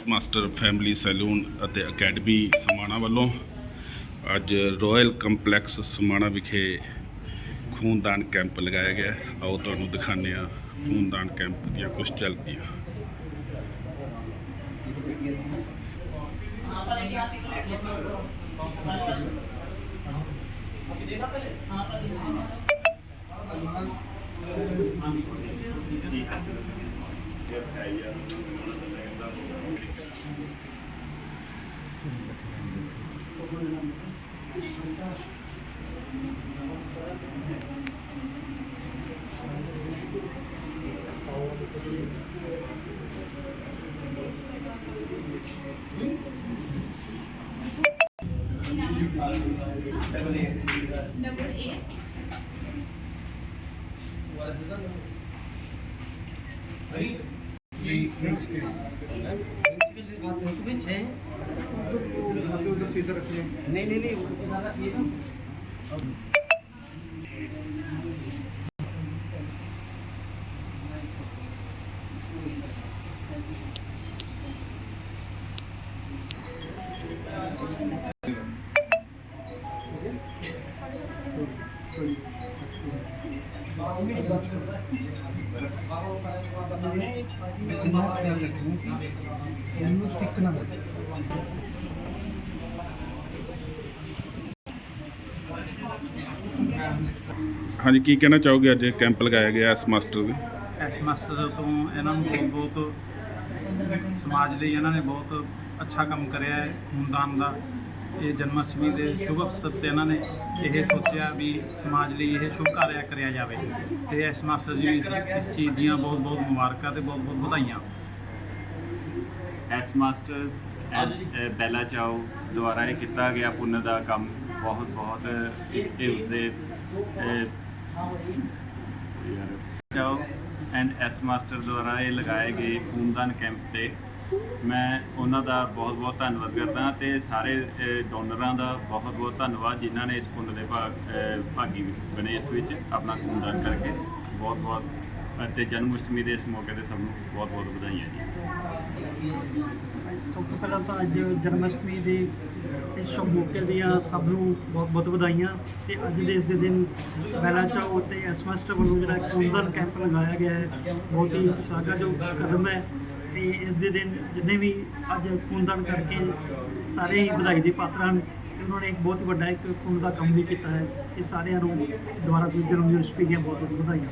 S master family salon ਅਤੇ academy Samana ਵੱਲੋਂ ਅੱਜ ਰਾਇਲ ਕੰਪਲੈਕਸ ਸਮਾਣਾ ਵਿਖੇ ਖੂਨਦਾਨ ਕੈਂਪ ਲਗਾਇਆ ਗਿਆ ਆਓ ਤੁਹਾਨੂੰ ਦਿਖਾਉਂਦੇ ਹਾਂ ਖੂਨਦਾਨ ਕੈਂਪ ਦੀਆਂ ਕੁਝ ਝਲਕੀਆਂ डबल ए ये रिंग्स के रिंग्स के लिए बात है सुबह 6 नहीं नहीं नहीं वो ज़्यादा ये ਹਾਂਜੀ ਕੀ ਕਹਿਣਾ ਚਾਹੋਗੇ ਅੱਜ ਇਹ ਕੈਂਪ ਲਗਾਇਆ ਗਿਆ ਐਸ ਮਾਸਟਰ ਦੇ? ਐਸ ਮਾਸਟਰ ਤੋਂ ਇਹਨਾਂ ਨੂੰ ਬਹੁਤ ਬਹੁਤ ਸਮਾਜ ਲਈ ਇਹਨਾਂ ਨੇ ਬਹੁਤ ਅੱਛਾ ਕੰਮ ਕਰਿਆ ਹੈ ਖੂਨਦਾਨ ਦਾ। ਇਹ ਜਨਮ ਅਸ਼ਟਮੀ ਦੇ ਸ਼ੁਭ ਅਵਸਰ ਤੇ ਇਹਨਾਂ ਨੇ ਇਹ ਸੋਚਿਆ ਵੀ ਸਮਾਜ ਲਈ ਇਹ ਸ਼ੁਭ ਕਾਰਿਆ ਕਰਿਆ ਜਾਵੇ। ਤੇ ਐਸ ਮਾਸਟਰ ਜੀ ਨੂੰ ਇਸ ਇਸ ਚੀਜ਼ ਦੀਆਂ ਬਹੁਤ ਬਹੁਤ ਮੁਬਾਰਕਾਂ ਤੇ ਬਹੁਤ ਬਹੁਤ ਵਧਾਈਆਂ। ਐਸ ਮਾਸਟਰ ਬੈਲਾ ਚਾਓ ਦੁਆਰਾ ਇਹ ਕੀਤਾ ਗਿਆ ਪੁੰਨ ਦਾ ਕੰਮ ਬਹੁਤ ਬਹੁਤ ਇਹ ਉਸਦੇ ਚਾਓ ਐਂਡ ਐਸ ਮਾਸਟਰ ਦੁਆਰਾ ਇਹ ਲਗਾਏ ਗਏ ਖੂਨਦਾਨ ਕੈਂਪ ਤੇ ਮੈਂ ਉਹਨਾਂ ਦਾ ਬਹੁਤ ਬਹੁਤ ਧੰਨਵਾਦ ਕਰਦਾ ਤੇ ਸਾਰੇ ਡੋਨਰਾਂ ਦਾ ਬਹੁਤ ਬਹੁਤ ਧੰਨਵਾਦ ਜਿਨ੍ਹਾਂ ਨੇ ਇਸ ਪੁੰਨ ਦੇ ਭਾਗ ਭਾਗੀ ਬਣੇ ਇਸ ਵਿੱਚ ਆਪਣਾ ਖੂਨਦਾਨ ਕਰਕੇ। ਬਹੁਤ ਬਹੁਤ, ਅਤੇ ਜਨਮ ਅਸ਼ਟਮੀ ਦੇ ਇਸ ਮੌਕੇ ਤੇ ਸਭ ਨੂੰ ਬਹੁਤ ਬਹੁਤ ਵਧਾਈਆਂ ਜੀ। ਸਭ ਤੋਂ ਪਹਿਲਾਂ ਤਾਂ ਅੱਜ ਜਨਮ ਅਸ਼ਟਮੀ ਦੇ ਇਸ ਸ਼ੁਭ ਮੌਕੇ ਦੀਆਂ ਸਭ ਨੂੰ ਬਹੁਤ ਬਹੁਤ ਵਧਾਈਆਂ ਤੇ ਅੱਜ ਦੇ ਇਸ ਦੇ ਦਿਨ ਬੈਲਾ ਚਾਓ ਤੇ ਐਸ ਮਾਸਟਰ ਵੱਲੋਂ ਜਿਹੜਾ ਖੂਨਦਾਨ ਕੈਂਪ ਲਗਾਇਆ ਗਿਆ ਹੈ, ਬਹੁਤ ਹੀ ਸ਼ਲਾਘਾਯੋਗ ਕਦਮ ਹੈ ਤੇ ਇਸ ਦੇ ਦਿਨ ਜਿੰਨੇ ਵੀ ਅੱਜ ਖੂਨਦਾਨ ਕਰਕੇ ਸਾਰੇ ਹੀ ਵਧਾਈ ਦੇ ਪਾਤਰ ਹਨ ਉਹਨਾਂ ਨੇ ਇੱਕ ਬਹੁਤ ਵੱਡਾ ਇੱਕ ਖੂਨ ਦਾ ਕੰਮ ਵੀ ਕੀਤਾ ਹੈ ਤੇ ਸਾਰਿਆਂ ਨੂੰ ਦੁਬਾਰਾ ਕੋਈ ਜਨਮ ਦਿਵਸ ਦੀਆਂ ਬਹੁਤ ਬਹੁਤ ਵਧਾਈਆਂ।